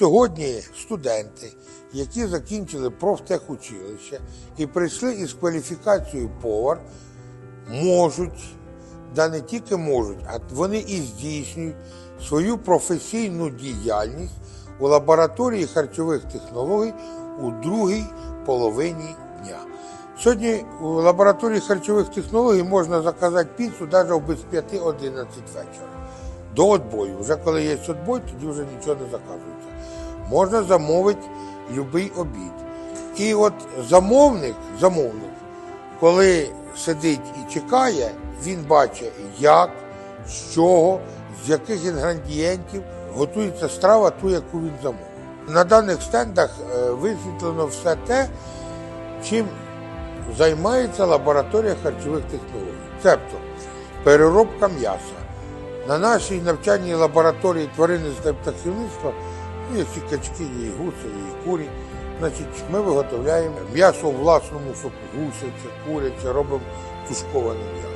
Сьогодні студенти, які закінчили профтехучилище і прийшли із кваліфікацією повар, можуть, да не тільки можуть, а вони і здійснюють свою професійну діяльність у лабораторії харчових технологій у другій половині дня. Сьогодні у лабораторії харчових технологій можна заказати піцу навіть без 5-11 вечора. До отбою. Вже коли є отбой, тоді вже нічого не заказується. Можна замовити будь-який обід. І от замовник, замовник, коли сидить і чекає, він бачить, як, з чого, з яких інгредієнтів готується страва, ту, яку він замовив. На даних стендах е, висвітлено все те, чим займається лабораторія харчових технологій. Цебто переробка м'яса. На нашій навчальній лабораторії тваринництва і птахівництва ну, є качки, і гуси, і курі. Значить, ми виготовляємо м'ясо у власному соку, гусяче, куряче, робимо тушковане м'ясо.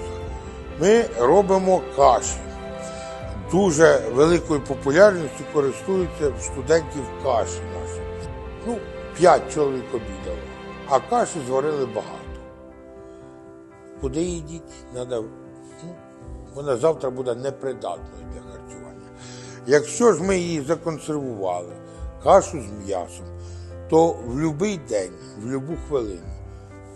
Ми робимо каші. Дуже великою популярністю користуються студентів каші наші. Ну, п'ять чоловік обідало, а каші зварили багато. Куди її діти? Надо, ну, вона завтра буде непридатною для. Якщо ж ми її законсервували, кашу з м'ясом, то в будь-який день, в будь-яку хвилину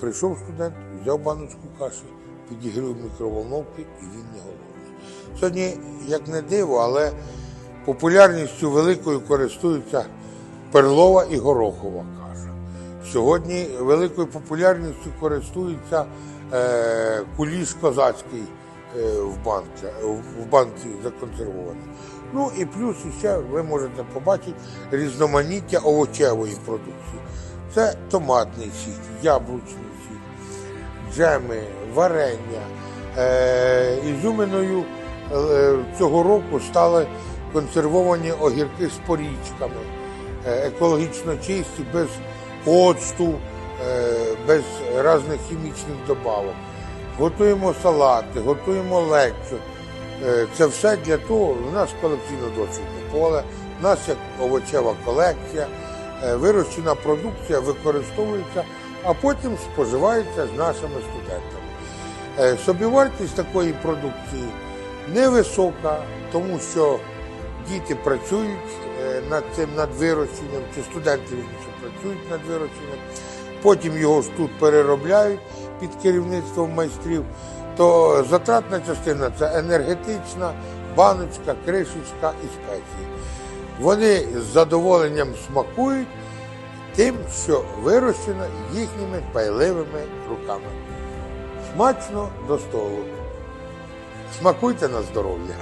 прийшов студент, взяв баночку каші, підігрів мікроволновки і він не голодний. Сьогодні, як не диво, але популярністю великою користуються перлова і горохова каша. Сьогодні великою популярністю користується е, куліш козацький в, банці, в банці законсервований. Ну і плюс ще ви можете побачити різноманіття овочевої продукції. Це томатний сік, яблучний сік, джеми, варення. Е, ізюминою е, цього року стали консервовані огірки з порічками, е, екологічно чисті, без оцту, е, без різних хімічних добавок. Готуємо салати, готуємо лекцю. Е, Це все для того, у нас колекційно досвідне поле, у нас є овочева колекція, е, вирощена продукція використовується, а потім споживається з нашими студентами. Е, Собівартість такої продукції невисока, тому що діти працюють над цим над вирощенням, чи студенти працюють над вирощенням, потім його тут переробляють під керівництвом майстрів. То затратна частина це енергетична, баночка, кришечка і спеції. Вони з задоволенням смакують тим, що вирощено їхніми пайливими руками. Смачно до столу. Смакуйте на здоров'я.